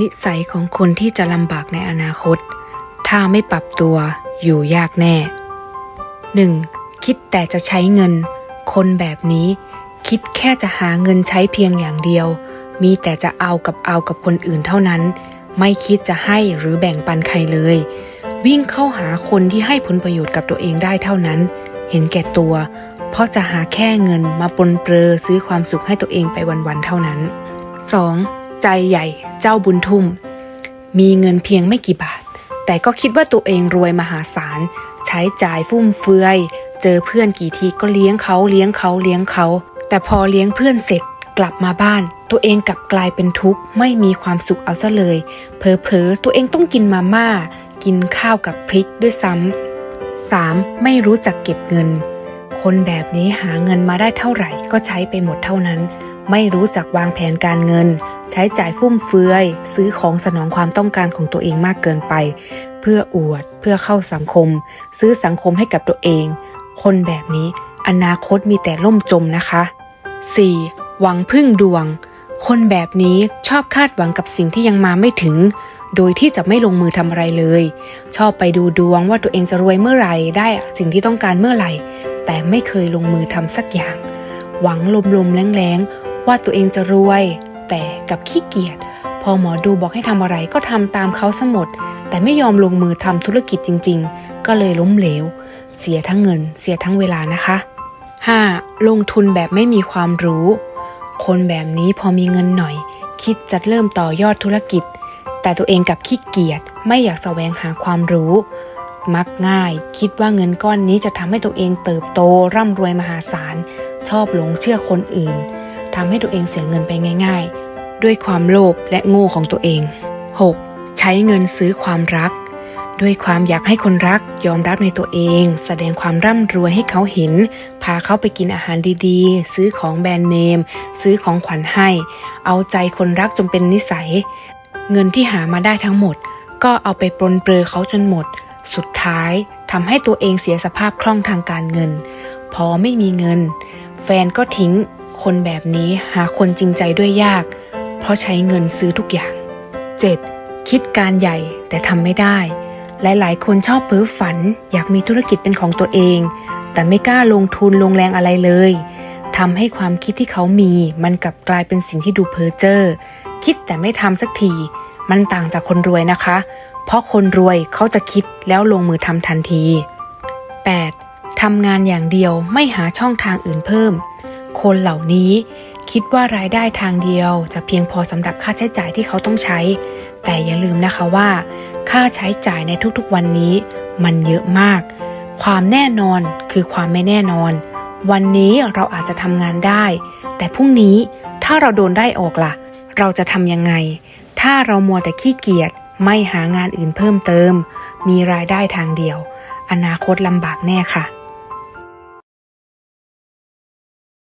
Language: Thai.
นิสัยของคนที่จะลำบากในอนาคต ถ้าไม่ปรับตัวอยู่ยากแน่ 1. คิดแต่จะใช้เงิน คนแบบนี้ คิดแค่จะหาเงินใช้เพียงอย่างเดียว มีแต่จะเอากับเอากับคนอื่นเท่านั้น ไม่คิดจะให้หรือแบ่งปันใครเลย วิ่งเข้าหาคนที่ให้ผลประโยชน์กับตัวเองได้เท่านั้น เห็นแก่ตัว เพราะจะหาแค่เงินมาปนเปื้อซื้อความสุขให้ตัวเองไปวันๆเท่านั้น 2. ใจใหญ่เจ้าบุญทุ่ม มีเงินเพียงไม่กี่บาท แต่ก็คิดว่าตัวเองรวยมหาศาล ใช้จ่ายฟุ่มเฟือย เจอเพื่อนกี่ทีก็เลี้ยงเขาเลี้ยงเขาเลี้ยงเขา แต่พอเลี้ยงเพื่อนเสร็จกลับมาบ้าน ตัวเองกลับกลายเป็นทุกข์ไม่มีความสุขเอาซะเลยเพอเพอๆตัวเองต้องกินมาม่า กินข้าวกับพริกด้วยซ้ำ 3. ไม่รู้จักเก็บเงิน คนแบบนี้หาเงินมาได้เท่าไหร่ก็ใช้ไปหมดเท่านั้น ไม่รู้จักวางแผนการเงิน ใช้จ่ายฟุ่มเฟือย ซื้อของสนองความต้องการของตัวเองมากเกินไป เพื่ออวด เพื่อเข้าสังคม ซื้อสังคมให้กับตัวเอง คนแบบนี้อนาคตมีแต่ล่มจมนะคะ 4. หวังพึ่งดวง คนแบบนี้ชอบคาดหวังกับสิ่งที่ยังมาไม่ถึง โดยที่จะไม่ลงมือทำอะไรเลย ชอบไปดูดวงว่าตัวเองจะรวยเมื่อไหร่ ได้สิ่งที่ต้องการเมื่อไหร่ แต่ไม่เคยลงมือทำสักอย่าง หวังลมๆแรงๆ ว่าตัวเองจะรวย แต่กับขี้เกียจพอหมอดูบอกให้ทำอะไรก็ทำตามเขาสมด แต่ไม่ยอมลงมือทำธุรกิจจริง ๆ ก็เลยล้มเหลว เสียทั้งเงิน เสียทั้งเวลานะคะ 5. ลงทุนแบบไม่มีความรู้ คนแบบนี้พอมีเงินหน่อย คิดจะเริ่มต่อยอดธุรกิจ แต่ตัวเองกับขี้เกียจไม่อยากแสวงหาความรู้ มักง่าย คิดว่าเงินก้อนนี้จะทำให้ตัวเองเติบโตร่ำรวยมหาศาล ชอบหลงเชื่อคนอื่น ทำให้ตัวเองเสียเงินไปง่าย ๆ ด้วยความโลภและโง่ของตัวเอง 6. ใช้เงินซื้อความรัก ด้วยความอยากให้คนรักยอมรับในตัวเอง แสดงความร่ำรวยให้เขาเห็น พาเขาไปกินอาหารดีๆ ซื้อของแบรนด์เนม ซื้อของขวัญให้ เอาใจคนรักจนเป็นนิสัย เงินที่หามาได้ทั้งหมด ก็เอาไปปรนเปลือเขาจนหมด สุดท้ายทำให้ตัวเองเสียสภาพคล่องทางการเงิน พอไม่มีเงิน แฟนก็ทิ้ง คนแบบนี้หาคนจริงใจด้วยยาก เพราะใช้เงินซื้อทุกอย่าง 7. คิดการใหญ่แต่ทำไม่ได้ หลายๆ คนชอบเพ้อฝัน อยากมีธุรกิจเป็นของตัวเอง แต่ไม่กล้าลงทุนลงแรงอะไรเลยทำให้ความคิดที่เขามี มันกลับกลายเป็นสิ่งที่ดูเพ้อเจ้อคิดแต่ไม่ทำสักที มันต่างจากคนรวยนะคะ เพราะคนรวยเขาจะคิดแล้วลงมือทำทันที 8. ทำงานอย่างเดียวไม่หาช่องทางอื่นเพิ่ม คนเหล่านี้คิดว่ารายได้ทางเดียวจะเพียงพอสำหรับค่าใช้จ่ายที่เขาต้องใช้ แต่อย่าลืมนะคะว่า ค่าใช้จ่ายในทุกๆวันนี้ มันเยอะมาก ความแน่นอนคือความไม่แน่นอน วันนี้เราอาจจะทำงานได้ แต่พรุ่งนี้ถ้าเราโดนได้ออกล่ะ เราจะทำยังไง ถ้าเรามัวแต่ขี้เกียจไม่หางานอื่นเพิ่มเติม มีรายได้ทางเดียว อนาคตลำบากแน่ค่ะ